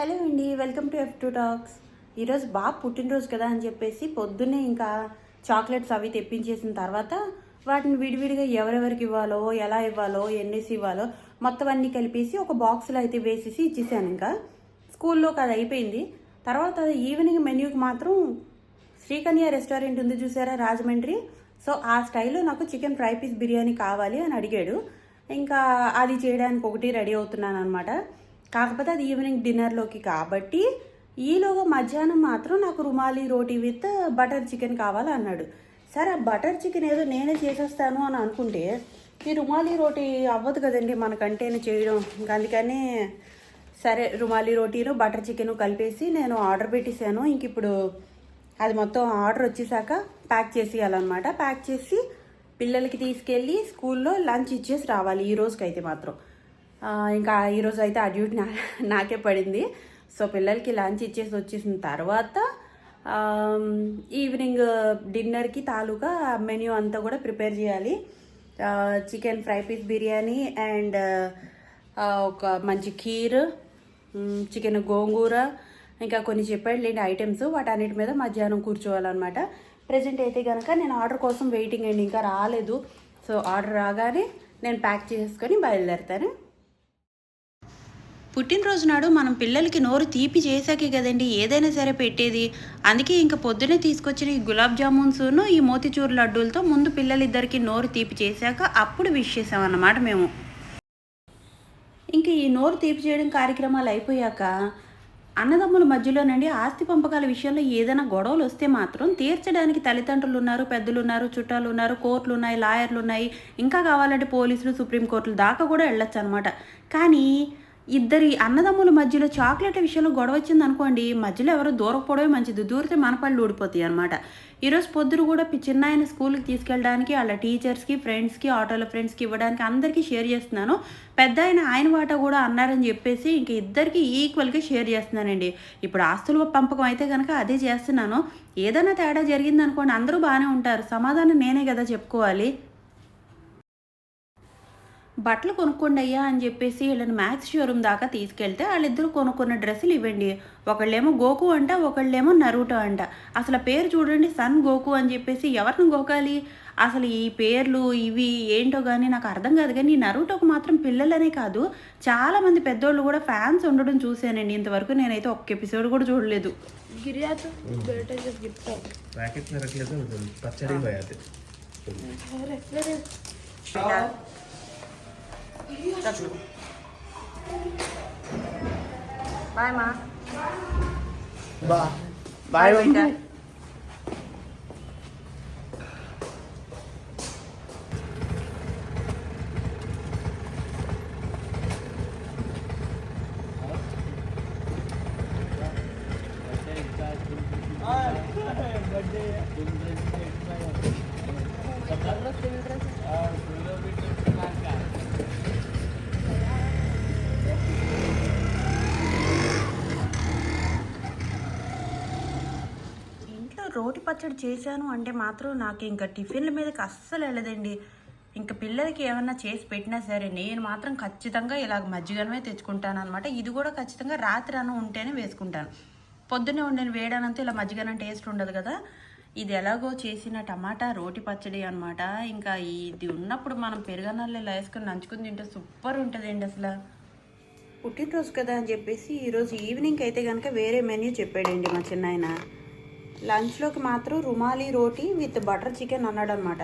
Hello అండి welcome to F two talks. ఈరోజు బాబు పుట్టినరోజు కదా అని చెప్పేసి పొద్దున్నే ఇంకా చాక్లెట్స్ అవి తెప్పించేసిన తర్వాత వాటిని విడివిడిగా ఎవరెవరికి ఇవ్వాలో ఎలా ఇవ్వాలో ఎన్నేసి ఇవ్వాలో మొత్తం అన్నీ కలిపేసి ఒక బాక్స్లో అయితే వేసేసి ఇచ్చేసాను ఇంకా. స్కూల్లోకి అది అయిపోయింది. తర్వాత ఈవినింగ్ మెన్యూకి మాత్రం శ్రీకన్య రెస్టారెంట్ ఉంది చూసారా రాజమండ్రి? సో ఆ స్టైల్లో నాకు చికెన్ ఫ్రై పీస్ బిర్యానీ కావాలి అని అడిగాడు. ఇంకా అది చేయడానికి ఒకటి రెడీ అవుతున్నాను అనమాట కాకపోతే అది ఈవినింగ్ డిన్నర్లోకి కాబట్టి ఈలోగా మధ్యాహ్నం మాత్రం నాకు rumali roti with butter chicken కావాలి అన్నాడు సరే ఆ బటర్ చికెన్ ఏదో నేనే చేసేస్తాను అని అనుకుంటే ఈ రుమాలి రోటీ అవ్వదు కదండి మనకంటే చేయడం. అందుకని సరే రుమాలి రోటీను బటర్ చికెన్ కలిపేసి నేను ఆర్డర్ పెట్టేశాను. ఇంక ఇప్పుడు అది మొత్తం ఆర్డర్ వచ్చేసాక ప్యాక్ చేసేయాలన్నమాట. ప్యాక్ చేసి పిల్లలకి తీసుకెళ్ళి స్కూల్లో లంచ్ ఇచ్చేసి రావాలి ఈ రోజుకైతే మాత్రం. ఇంకా ఈరోజు అయితే ఆ డ్యూటీ నా నాకే పడింది. సో పిల్లలకి లంచ్ ఇచ్చేసి వచ్చేసిన తర్వాత ఈవినింగ్ డిన్నర్కి తాలూకా మెన్యూ అంతా కూడా ప్రిపేర్ చేయాలి. Chicken fry piece biryani and ఒక మంచి ఖీర్ చికెన్ గోంగూర ఇంకా కొన్ని చెప్పాడు లేండి ఐటమ్స్. వాటన్నిటి మీద మధ్యాహ్నం కూర్చోవాలన్నమాట. ప్రజెంట్ అయితే కనుక నేను ఆర్డర్ కోసం వెయిటింగ్ అండి ఇంకా రాలేదు. సో ఆర్డర్ రాగానే నేను ప్యాక్ చేసుకొని బయలుదేరుతాను. పుట్టినరోజు నాడు మనం పిల్లలకి నోరు తీపి చేశాకే కదండి ఏదైనా సరే పెట్టేది. అందుకే ఇంకా పొద్దునే తీసుకొచ్చిన ఈ గులాబ్ జామున్స్ను ఈ మోతిచూరు లడ్డూలతో ముందు పిల్లలిద్దరికి నోరు తీపి చేశాక అప్పుడు విష్ చేసామన్నమాట మేము. ఇంకా ఈ నోరు తీపి చేయడం కార్యక్రమాలు అయిపోయాక అన్నదమ్ముల మధ్యలోనండి ఆస్తి పంపకాల విషయంలో ఏదైనా గొడవలు వస్తే మాత్రం తీర్చడానికి తల్లిదండ్రులు ఉన్నారు పెద్దలు ఉన్నారు చుట్టాలు ఉన్నారు కోర్టులు ఉన్నాయి లాయర్లు ఉన్నాయి ఇంకా కావాలంటే పోలీసులు సుప్రీంకోర్టులు దాకా కూడా వెళ్ళొచ్చు అనమాట కానీ ఇద్దరి అన్నదమ్ముల మధ్యలో చాక్లెట్ విషయంలో గొడవ వచ్చింది అనుకోండి మధ్యలో ఎవరో దూరకపోవడమే మంచిది. దూరితే మన పళ్ళు ఊడిపోతాయి అనమాట ఈరోజు పొద్దురు కూడా పి- చిన్న ఆయన స్కూల్కి తీసుకెళ్ళడానికి వాళ్ళ టీచర్స్కి ఫ్రెండ్స్కి ఆటోలో ఫ్రెండ్స్కి ఇవ్వడానికి అందరికీ షేర్ చేస్తున్నాను. పెద్ద ఆయన ఆయన వాట కూడా అన్నారని చెప్పేసి ఇంక ఇద్దరికి ఈక్వల్గా షేర్ చేస్తున్నానండి. ఇప్పుడు ఆస్తుల పంపకం అయితే కనుక అదే చేస్తున్నాను. ఏదైనా తేడా జరిగిందనుకోండి అందరూ బాగానే ఉంటారు. సమాధానం నేనే కదా చెప్పుకోవాలి. బట్టలు కొనుక్కోండి అయ్యా అని చెప్పేసి వీళ్ళని మ్యాక్స్ షోరూమ్ దాకా తీసుకెళ్తే వాళ్ళిద్దరూ కొనుక్కున్న డ్రెస్సులు ఇవ్వండి. ఒకళ్ళేమో గోకు అంట ఒకళ్ళేమో నరుటో అంట. అసలు ఆ పేరు చూడండి సన్ గోకు అని చెప్పేసి ఎవరిని గోకాలి? అసలు ఈ పేర్లు ఇవి ఏంటో కానీ నాకు అర్థం కాదు. కానీ ఈ నరుటోకు మాత్రం పిల్లలనే కాదు చాలా మంది పెద్దోళ్ళు కూడా ఫ్యాన్స్ ఉండడం చూశానండి. ఇంతవరకు నేనైతే ఒక్క ఎపిసోడ్ కూడా చూడలేదు. गिर চাচু বাই মা বা বাই বাই రోటి పచ్చడి చేశాను అంటే మాత్రం నాకు ఇంకా టిఫిన్ల మీదకి అస్సలు వెళ్ళదండి. ఇంకా పిల్లలకి ఏమన్నా చేసి పెట్టినా సరే నేను మాత్రం ఖచ్చితంగా ఇలా మజ్జిగనమే తెచ్చుకుంటాను అనమాట ఇది కూడా ఖచ్చితంగా రాత్రి అన్నం ఉంటేనే వేసుకుంటాను. పొద్దున్నే ఉండిన వేడనంతా ఇలా మజ్జిగనం టేస్ట్ ఉండదు కదా. ఇది ఎలాగో చేసిన టమాటా రోటి పచ్చడి అనమాట ఇంకా ఇది ఉన్నప్పుడు మనం పెరుగన్నాళ్ళు ఇలా వేసుకొని నంచుకుని తింటే సూపర్ ఉంటుందండి అసలు. పుట్టినరోజు కదా అని చెప్పేసి ఈరోజు ఈవినింగ్ అయితే కనుక వేరే మెన్యూ చెప్పాడండి మా చిన్నాయన. లంచ్లోకి మాత్రం rumali roti with butter chicken అన్నాడు అనమాట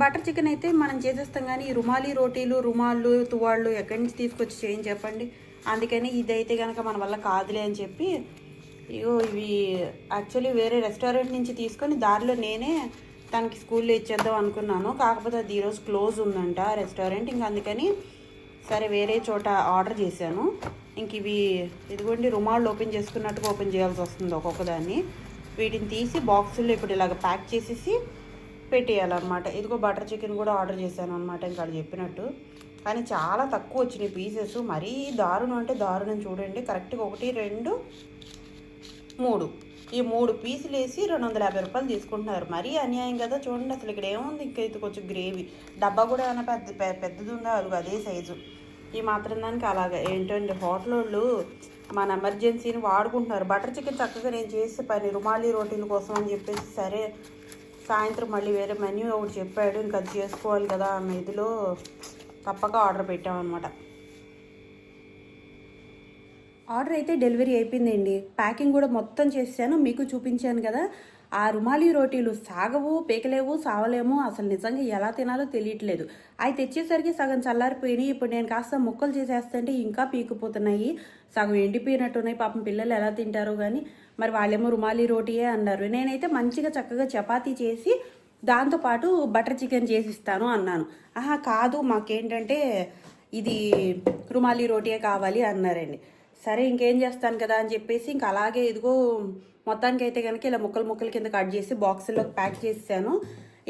బటర్ చికెన్ అయితే మనం చేసేస్తాం కానీ ఈ రుమాలి రోటీలు రుమాళ్ళు తువాళ్ళు ఎక్కడి నుంచి తీసుకొచ్చి చేయని చెప్పండి. అందుకని ఇదైతే కనుక మన వల్ల కాదులే అని చెప్పి ఇగో ఇవి యాక్చువల్లీ వేరే రెస్టారెంట్ నుంచి తీసుకొని దారిలో నేనే తనకి స్కూల్లో ఇచ్చేద్దాం అనుకున్నాను. కాకపోతే అది ఈరోజు క్లోజ్ ఉందంట రెస్టారెంట్. ఇంక అందుకని సరే వేరే చోట ఆర్డర్ చేశాను. ఇంక ఇవి ఇదిగోండి రుమాళ్ళు ఓపెన్ చేసుకున్నట్టుగా ఓపెన్ చేయాల్సి వస్తుంది ఒక్కొక్కదాన్ని. వీటిని తీసి బాక్సుల్లో ఇప్పుడు ఇలాగ ప్యాక్ చేసేసి పెట్టేయాలన్నమాట. ఇదిగో బటర్ చికెన్ కూడా ఆర్డర్ చేశాను అనమాట ఇంకా చెప్పినట్టు. కానీ చాలా తక్కువ వచ్చినాయి పీసెస్. మరీ దారుణం అంటే దారుణం చూడండి. కరెక్ట్గా ఒకటి రెండు మూడు. ఈ మూడు పీసులు వేసి రెండు వందల యాభై రూపాయలు తీసుకుంటున్నారు. మరీ అన్యాయం కదా చూడండి. అసలు ఇక్కడ ఏముంది? ఇంకా ఇది కొంచెం గ్రేవీ. డబ్బా కూడా ఏమైనా పెద్ద పెద్దది ఉందా? అది అదే సైజు. ఈ మాత్రం దానికి అలాగే. ఏంటండి హోటల్ వాళ్ళు మన ఎమర్జెన్సీని వాడుకుంటున్నారు. బటర్ చికెన్ చక్కగా నేను చేసే పని రుమాలి రోటీల కోసం అని చెప్పేసి సరే సాయంత్రం మళ్ళీ వేరే మెన్యూ ఒకటి చెప్పాడు. ఇంకా అది చేసుకోవాలి కదా అన్న ఇదిలో తప్పక ఆర్డర్ పెట్టామన్నమాట. ఆర్డర్ అయితే డెలివరీ అయిపోయిందండి. ప్యాకింగ్ కూడా మొత్తం చేశాను. మీకు చూపించాను కదా. ఆ రుమాలి రోటీలు సాగవు పీకలేవు సావలేము. అసలు నిజంగా ఎలా తినాలో తెలియట్లేదు. అవి తెచ్చేసరికి సగం చల్లారిపోయినాయి. ఇప్పుడు నేను కాస్త ముక్కలు చేసేస్తుంటే ఇంకా పీకిపోతున్నాయి. సగం ఎండిపోయినట్టున్నాయి. పాపం పిల్లలు ఎలా తింటారో కానీ మరి వాళ్ళేమో రుమాలి రోటీయే అన్నారు. నేనైతే మంచిగా చక్కగా చపాతీ చేసి దాంతోపాటు బటర్ చికెన్ చేసి ఇస్తాను అన్నాను. ఆహా కాదు మాకేంటంటే ఇది రుమాలి రోటీయే కావాలి అన్నారండి. సరే ఇంకేం చేస్తాను కదా అని చెప్పేసి ఇంకా అలాగే ఇదిగో మొత్తానికి అయితే కనుక ఇలా ముక్కలు ముక్కలు కింద కట్ చేసి బాక్సుల్లో ప్యాక్ చేసాను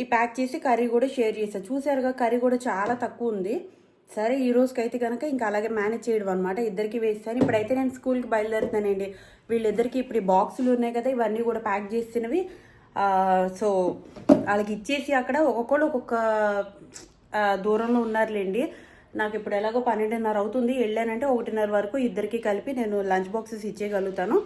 ఈ ప్యాక్ చేసి కర్రీ కూడా షేర్ చేశాను చూసారుగా కర్రీ కూడా చాలా తక్కువ ఉంది. సరే ఈ రోజుకైతే అయితే కనుక ఇంకా అలాగే మేనేజ్ చేయడం అనమాట ఇద్దరికి వేస్తాను ఇప్పుడైతే నేను స్కూల్కి బయలుదేరుతానండి వీళ్ళిద్దరికి ఇప్పుడు ఈ బాక్సులు ఉన్నాయి కదా ఇవన్నీ కూడా ప్యాక్ చేసినవి. సో వాళ్ళకి ఇచ్చేసి అక్కడ ఒక్కొక్కళ్ళు ఒక్కొక్క దూరంలో ఉన్నారులేండి. నాకు ఇప్పుడు ఎలాగో పన్నెండున్నర అవుతుంది. వెళ్ళానంటే ఒకటిన్నర వరకు ఇద్దరికి కలిపి నేను లంచ్ బాక్సెస్ ఇచ్చేయగలుగుతాను.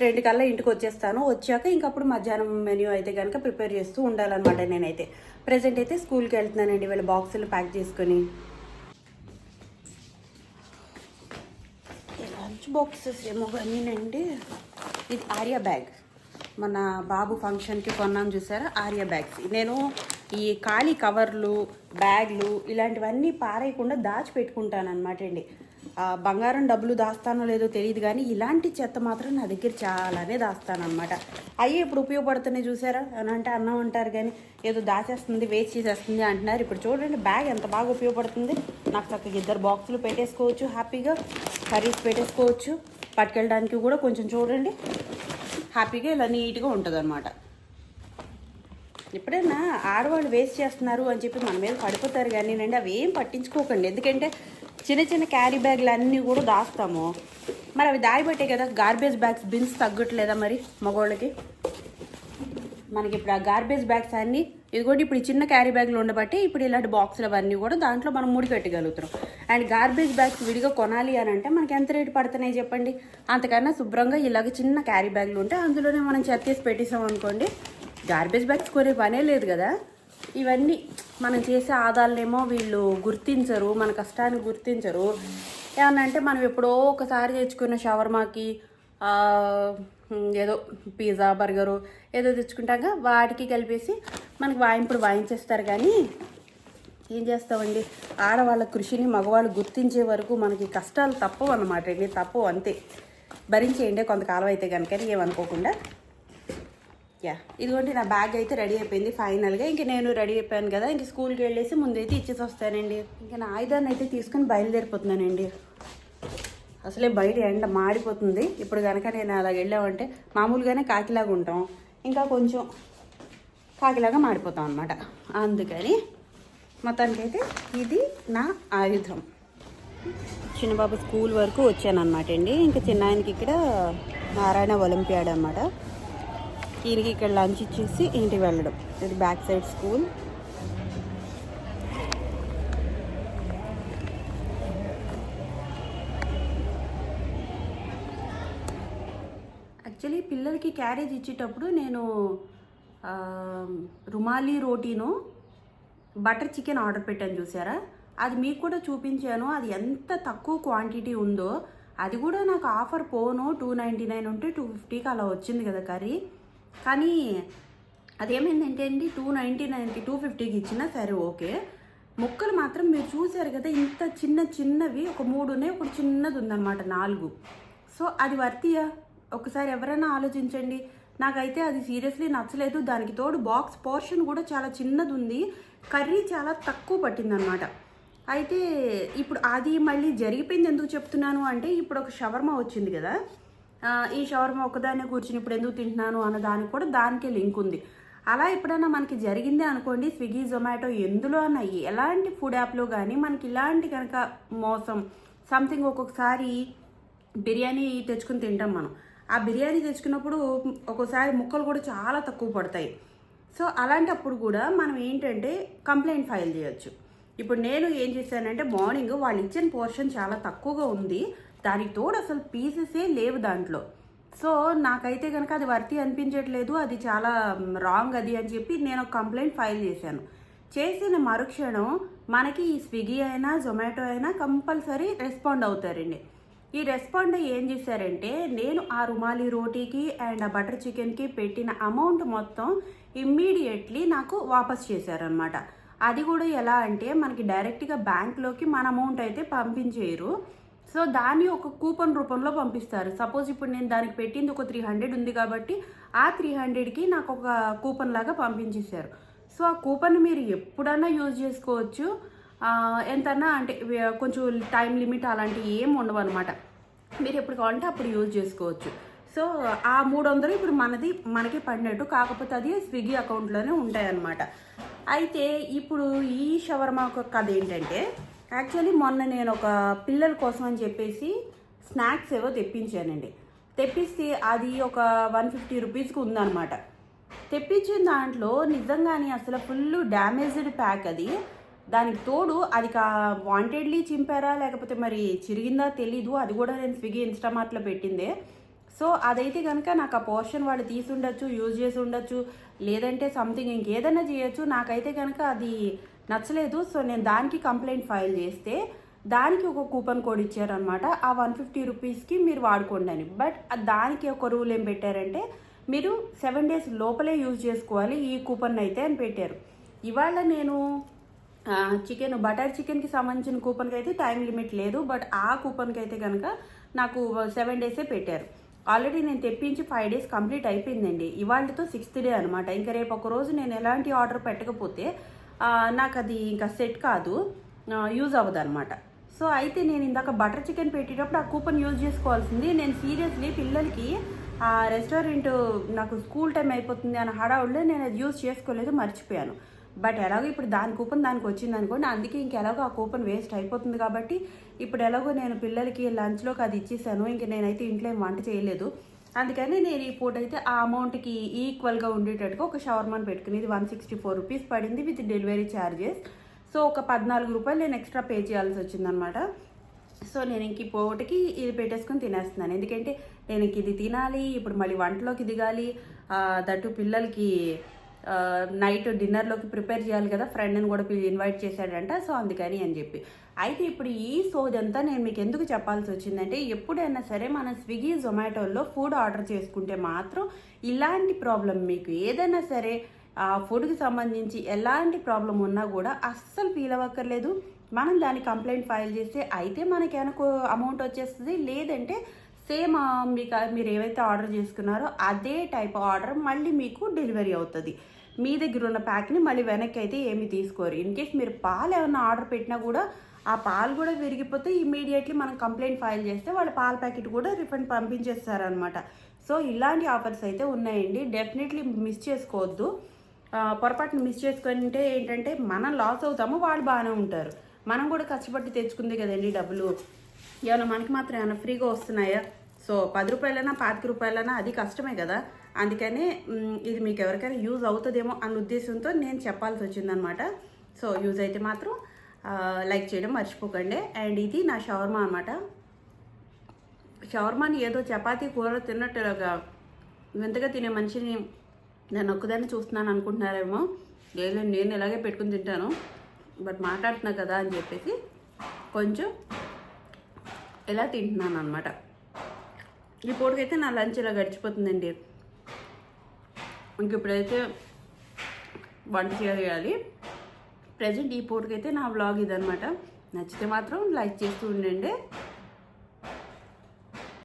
రెండు కల్లా ఇంటికి వచ్చేస్తాను. వచ్చాక ఇంకప్పుడు మధ్యాహ్నం మెన్యూ అయితే కనుక ప్రిపేర్ చేస్తూ ఉండాలన్నమాట నేనైతే. ప్రజెంట్ అయితే స్కూల్కి వెళ్తున్నానండి. వీళ్ళ బాక్సులు ప్యాక్ చేసుకొని. లంచ్ బాక్సెస్ ఏమో కానీనండి ఇది ఆర్యా బ్యాగ్. మన బాబు ఫంక్షన్కి కొన్నాం చూసారా? ఆర్యా బ్యాగ్స్. నేను ఈ ఖాళీ కవర్లు బ్యాగ్లు ఇలాంటివన్నీ పారేయకుండా దాచిపెట్టుకుంటాను అనమాట అండి బంగారం డబ్బులు దాస్తానో లేదో తెలియదు కానీ ఇలాంటి చెత్త మాత్రం నా దగ్గర చాలానే దాస్తాను అనమాట అవి ఇప్పుడు ఉపయోగపడుతున్నాయి చూసారా? అని అంటే అన్నం అంటారు కానీ ఏదో దాచేస్తుంది వేస్ట్ చేసేస్తుంది అంటున్నారు. ఇప్పుడు చూడండి బ్యాగ్ ఎంత బాగా ఉపయోగపడుతుంది. నాకు చక్కగా ఇద్దరు బాక్సులు పెట్టేసుకోవచ్చు హ్యాపీగా కర్రీస్ పెట్టేసుకోవచ్చు. పట్టుకెళ్ళడానికి కూడా కొంచెం చూడండి హ్యాపీగా ఇలా నీట్గా ఉంటుంది అనమాట ఎప్పుడైనా ఆడవాళ్ళు వేస్ట్ చేస్తున్నారు అని చెప్పి మన మీద పడిపోతారు కానీ అండి అవి ఏం పట్టించుకోకండి. ఎందుకంటే చిన్న చిన్న క్యారీ బ్యాగ్లు అన్నీ కూడా దాస్తాము. మరి అవి దాయిబట్టే కదా గార్బేజ్ బ్యాగ్స్ బిన్స్ తగ్గట్లేదా మరి మగవాళ్ళకి? మనకి ఇప్పుడు ఆ గార్బేజ్ బ్యాగ్స్ అన్నీ ఇదిగోండి ఇప్పుడు చిన్న క్యారీ బ్యాగ్లు ఉండబట్టి ఇప్పుడు ఇలాంటి బాక్సులు అవన్నీ కూడా దాంట్లో మనం ముడి కట్టగలుగుతాం అండ్ గార్బేజ్ బ్యాగ్స్ విడిగా కొనాలి అని అంటే మనకి ఎంత రేటు పడుతున్నాయి చెప్పండి? అంతకన్నా శుభ్రంగా ఇలాగ చిన్న క్యారీ బ్యాగ్లు ఉంటే అందులోనే మనం చెత్తేసి పెట్టేసాం అనుకోండి గార్బేజ్ బ్యాగ్స్ కొనే పనే లేదు కదా? ఇవన్నీ మనం చేసే ఆదాలనేమో వీళ్ళు గుర్తించరు మన కష్టాన్ని గుర్తించరు. ఏమన్నా అంటే మనం ఎప్పుడో ఒకసారి తెచ్చుకున్న షవర్మాకి ఏదో పిజ్జా బర్గరు ఏదో తెచ్చుకుంటాక వాటికి కలిపేసి మనకి వాయింపుడు వాయించేస్తారు. కానీ ఏం చేస్తామండి? ఆడవాళ్ళ కృషిని మగవాళ్ళు గుర్తించే వరకు మనకి కష్టాలు తప్పవు అన్నమాట అండి తప్పవు అంతే. భరించేయండి కొంతకాలం అయితే కనుక ఏమనుకోకుండా. యా ఇదిగోండి నా బ్యాగ్ అయితే రెడీ అయిపోయింది ఫైనల్గా ఇంక నేను రెడీ అయిపోయాను కదా ఇంక స్కూల్కి వెళ్ళేసి ముందైతే ఇచ్చేసి వస్తానండి. ఇంకా నా ఆయుధాన్ని అయితే తీసుకుని బయలుదేరిపోతున్నానండి. అసలే బయట ఎండ మాడిపోతుంది. ఇప్పుడు కనుక నేను అలా వెళ్ళామంటే మామూలుగానే కాకిలాగా ఉంటాం. ఇంకా కొంచెం కాకిలాగా మాడిపోతాం అనమాట అందుకని మొత్తానికైతే ఇది నా ఆయుధం. చిన్నబాబు స్కూల్ వరకు వచ్చానమాట అండి. ఇంకా చిన్న ఆయనకి ఇక్కడ నారాయణ ఒలింపియాడ్ అనమాట ఈయనకి ఇక్కడ లంచ్ ఇచ్చేసి ఇంటికి వెళ్ళడం. ఇది బ్యాక్ సైడ్ స్కూల్. యాక్చువల్లీ పిల్లలకి క్యారేజ్ ఇచ్చేటప్పుడు నేను రుమాలి రోటీను బటర్ చికెన్ ఆర్డర్ పెట్టాను చూసారా? అది మీకు కూడా చూపించాను. అది ఎంత తక్కువ క్వాంటిటీ ఉందో అది కూడా నాకు ఆఫర్ పోను. టూ నైంటీ నైన్ ఉంటే టూ ఫిఫ్టీకి అలా వచ్చింది కదా కర్రీ. కానీ అదేమైందంటే అండి టూ నైంటీ నైన్కి టూ ఫిఫ్టీకి ఇచ్చినా సరే ఓకే. ముక్కలు మాత్రం మీరు చూసారు కదా ఇంత చిన్న చిన్నవి ఒక మూడు ఉన్నాయి ఒకటి చిన్నది ఉందన్నమాట నాలుగు. సో అది వర్తియా ఒకసారి ఎవరైనా ఆలోచించండి. నాకైతే అది సీరియస్లీ నచ్చలేదు. దానికి తోడు బాక్స్ పోర్షన్ కూడా చాలా చిన్నది ఉంది. కర్రీ చాలా తక్కువ పట్టిందనమాట అయితే ఇప్పుడు అది మళ్ళీ జరిగిపోయింది ఎందుకు చెప్తున్నాను అంటే ఇప్పుడు ఒక షవర్మ వచ్చింది కదా. ఈ షవర్మా ఒకదాన్ని కూర్చుని ఇప్పుడు ఎందుకు తింటున్నాను అన్న దానికి కూడా దానికే లింక్ ఉంది. అలా ఎప్పుడైనా మనకి జరిగిందే అనుకోండి స్విగ్గీ జొమాటో ఎందులో అన్న ఎలాంటి ఫుడ్ యాప్లో కానీ మనకి ఇలాంటి కనుక మోసం సంథింగ్ ఒక్కొక్కసారి బిర్యానీ తెచ్చుకుని తింటాం మనం. ఆ బిర్యానీ తెచ్చుకున్నప్పుడు ఒక్కోసారి ముక్కలు కూడా చాలా తక్కువ పడతాయి. సో అలాంటప్పుడు కూడా మనం ఏంటంటే కంప్లైంట్ ఫైల్ చేయొచ్చు. ఇప్పుడు నేను ఏం చేశానంటే మార్నింగ్ వాళ్ళు ఇచ్చిన పోర్షన్ చాలా తక్కువగా ఉంది. దానికి తోడు అసలు పీసెసే లేవు దాంట్లో. సో నాకైతే కనుక అది వర్తి అనిపించట్లేదు అది చాలా రాంగ్ అది అని చెప్పి నేను ఒక కంప్లైంట్ ఫైల్ చేశాను. చేసిన మరుక్షణం మనకి ఈ స్విగ్గీ అయినా జొమాటో అయినా కంపల్సరీ రెస్పాండ్ అవుతారండి. ఈ రెస్పాండ్ ఏం చేశారంటే నేను ఆ రుమాలి రోటీకి అండ్ ఆ బటర్ చికెన్కి పెట్టిన అమౌంట్ మొత్తం ఇమ్మీడియట్లీ నాకు వాపస్ చేశారనమాట అది కూడా ఎలా అంటే మనకి డైరెక్ట్గా బ్యాంక్లోకి మన అమౌంట్ అయితే పంపించేయరు. సో దాన్ని ఒక కూపన్ రూపంలో పంపిస్తారు. సపోజ్ ఇప్పుడు నేను దానికి పెట్టింది ఒక త్రీ హండ్రెడ్ ఉంది కాబట్టి ఆ త్రీ హండ్రెడ్కి నాకు ఒక కూపన్ లాగా పంపించేశారు. సో ఆ కూపన్ మీరు ఎప్పుడన్నా యూజ్ చేసుకోవచ్చు. ఎంతన్నా అంటే కొంచెం టైం లిమిట్ అలాంటివి ఏం ఉండవు అనమాట మీరు ఎప్పుడు కావాలంటే అప్పుడు యూజ్ చేసుకోవచ్చు. సో ఆ మూడు వందలు ఇప్పుడు మనది మనకి పడినట్టు కాకపోతే అది స్విగ్గీ అకౌంట్లోనే ఉంటాయన్నమాట. అయితే ఇప్పుడు ఈ షవర్మా ఒక కథ ఏంటంటే యాక్చువల్లీ మొన్న నేను ఒక పిల్లల కోసం అని చెప్పేసి స్నాక్స్ ఏవో తెప్పించానండి. తెప్పిస్తే అది ఒక వన్ ఫిఫ్టీ రూపీస్కి ఉందన్నమాట. తెప్పించిన దాంట్లో నిజంగానే అసలు ఫుల్ డ్యామేజ్డ్ ప్యాక్ అది. దానికి తోడు అది కా వాంటెడ్లీ చింపారా లేకపోతే మరి చిరిగిందా తెలీదు. అది కూడా నేను స్విగ్గీ ఇన్స్టామార్ట్లో పెట్టిందే. సో అదైతే కనుక నాకు ఆ పోర్షన్ వాళ్ళు తీసి ఉండొచ్చు యూజ్ చేసి ఉండొచ్చు లేదంటే సంథింగ్ ఇంకేదైనా చేయొచ్చు. నాకైతే కనుక అది నచ్చలేదు. సో నేను దానికి కంప్లైంట్ ఫైల్ చేస్తే దానికి ఒక కూపన్ కోడ్ ఇచ్చారనమాట ఆ వన్ ఫిఫ్టీ రూపీస్కి మీరు వాడుకోండి అని. బట్ దానికి ఒక రూల్ ఏం పెట్టారంటే మీరు సెవెన్ డేస్ లోపలే యూజ్ చేసుకోవాలి ఈ కూపన్ అయితే అని పెట్టారు. ఇవాళ నేను చికెన్ బటర్ చికెన్కి సంబంధించిన కూపన్కి అయితే టైం లిమిట్ లేదు. బట్ ఆ కూపన్కి అయితే కనుక నాకు సెవెన్ డేసే పెట్టారు. ఆల్రెడీ నేను తెప్పించి ఫైవ్ డేస్ కంప్లీట్ అయిపోయిందండి. ఇవాళతో సిక్స్త్ డే అనమాట ఇంకా రేపు ఒక రోజు నేను ఎలాంటి ఆర్డర్ పెట్టకపోతే నాకు అది ఇంకా సెట్ కాదు. యూజ్ అవ్వదు అనమాట సో అయితే నేను ఇందాక బటర్ చికెన్ పెట్టేటప్పుడు ఆ కూపన్ యూజ్ చేసుకోవాల్సింది. నేను సీరియస్లీ పిల్లలకి ఆ రెస్టారెంట్ నాకు స్కూల్ టైం అయిపోతుంది అన్న హడావుడిలో నేను అది యూజ్ చేసుకోలేదు మర్చిపోయాను. బట్ ఎలాగో ఇప్పుడు దాని కూపన్ దానికి వచ్చింది అనుకోండి అందుకే ఇంకెలాగో ఆ కూపన్ వేస్ట్ అయిపోతుంది కాబట్టి ఇప్పుడు ఎలాగో నేను పిల్లలకి లంచ్లోకి అది ఇచ్చేసాను. ఇంక నేనైతే ఇంట్లో ఏం వంట చేయలేదు. అందుకని నేను ఈ పూట అయితే ఆ అమౌంట్కి ఈక్వల్గా ఉండేటట్టుగా ఒక షవర్మాన్ పెట్టుకుని ఇది వన్ సిక్స్టీ ఫోర్ రూపీస్ పడింది విత్ డెలివరీ ఛార్జెస్ సో ఒక పద్నాలుగు రూపాయలు నేను ఎక్స్ట్రా పే చేయాల్సి వచ్చిందనమాట సో నేను ఇంక ఈ పూటకి ఇది పెట్టేసుకొని తినేస్తున్నాను. ఎందుకంటే నేను ఇంక ఇది తినాలి ఇప్పుడు మళ్ళీ వంటలోకి దిగాలి. దట్టు పిల్లలకి నైట్ డిన్నర్లోకి ప్రిపేర్ చేయాలి కదా ఫ్రెండ్ని కూడా ఇన్వైట్ చేశాడంట సో అందుకని అని చెప్పి. అయితే ఇప్పుడు ఈ సోదంతా నేను మీకు ఎందుకు చెప్పాల్సి వచ్చిందంటే ఎప్పుడైనా సరే మనం స్విగ్గీ జొమాటోల్లో ఫుడ్ ఆర్డర్ చేసుకుంటే మాత్రం ఇలాంటి ప్రాబ్లం మీకు ఏదైనా సరే ఆ ఫుడ్కి సంబంధించి ఎలాంటి ప్రాబ్లం ఉన్నా కూడా అస్సలు ఫీల్ అవ్వక్కర్లేదు. మనం దాని కంప్లైంట్ ఫైల్ చేస్తే అయితే మనకి అమౌంట్ వచ్చేస్తుంది. లేదంటే సేమ్ మీకు మీరు ఏవైతే ఆర్డర్ చేసుకున్నారో అదే టైప్ ఆర్డర్ మళ్ళీ మీకు డెలివరీ అవుతుంది. మీ దగ్గర ఉన్న ప్యాక్ని మళ్ళీ వెనక్కి అయితే ఏమి తీసుకోరు. ఇన్ కేస్ మీరు పాలు ఏమైనా ఆర్డర్ పెట్టినా కూడా ఆ పాలు కూడా విరిగిపోతే ఇమీడియట్లీ మనం కంప్లైంట్ ఫైల్ చేస్తే వాళ్ళ పాల ప్యాకెట్ కూడా రిఫండ్ పంపించేస్తారనమాట సో ఇలాంటి ఆఫర్స్ అయితే ఉన్నాయండి. డెఫినెట్లీ మిస్ చేసుకోవద్దు. పొరపాటున మిస్ చేసుకుంటే ఏంటంటే మనం లాస్ అవుతాము వాళ్ళు బాగానే ఉంటారు. మనం కూడా కష్టపడి తెచ్చుకుంది కదండి డబ్బులు. ఏమైనా మనకి మాత్రం ఏమైనా ఫ్రీగా వస్తున్నాయా? సో పది రూపాయలైనా పాతిక రూపాయలైనా అది కష్టమే కదా. అందుకనే ఇది మీకు ఎవరికైనా యూజ్ అవుతుందేమో అన్న ఉద్దేశంతో నేను చెప్పాల్సి వచ్చిందనమాట. సో యూజ్ అయితే మాత్రం లైక్ చేయడం మర్చిపోకండి. అండ్ ఇది నా షవర్మా అనమాట. షవర్మాని ఏదో చపాతీ కూర తిన్నట్టుగా వింతగా తినే మనిషిని నేను ఒక్కదాన్ని చూస్తున్నాను అనుకుంటున్నారేమో. లేదు నేను ఇలాగే పెట్టుకుని తింటాను. బట్ మాట్లాడుతున్నా కదా అని చెప్పేసి కొంచెం ఇలా తింటున్నాను అనమాట ఈ పూటకైతే నా లంచ్ ఇలా గడిచిపోతుందండి. ఇంక ఇప్పుడైతే వంట చేయాలి. ప్రజెంట్ ఈ పూటకైతే నా వ్లాగ్ ఇదనమాట నచ్చితే మాత్రం లైక్ చేస్తూ ఉండండి.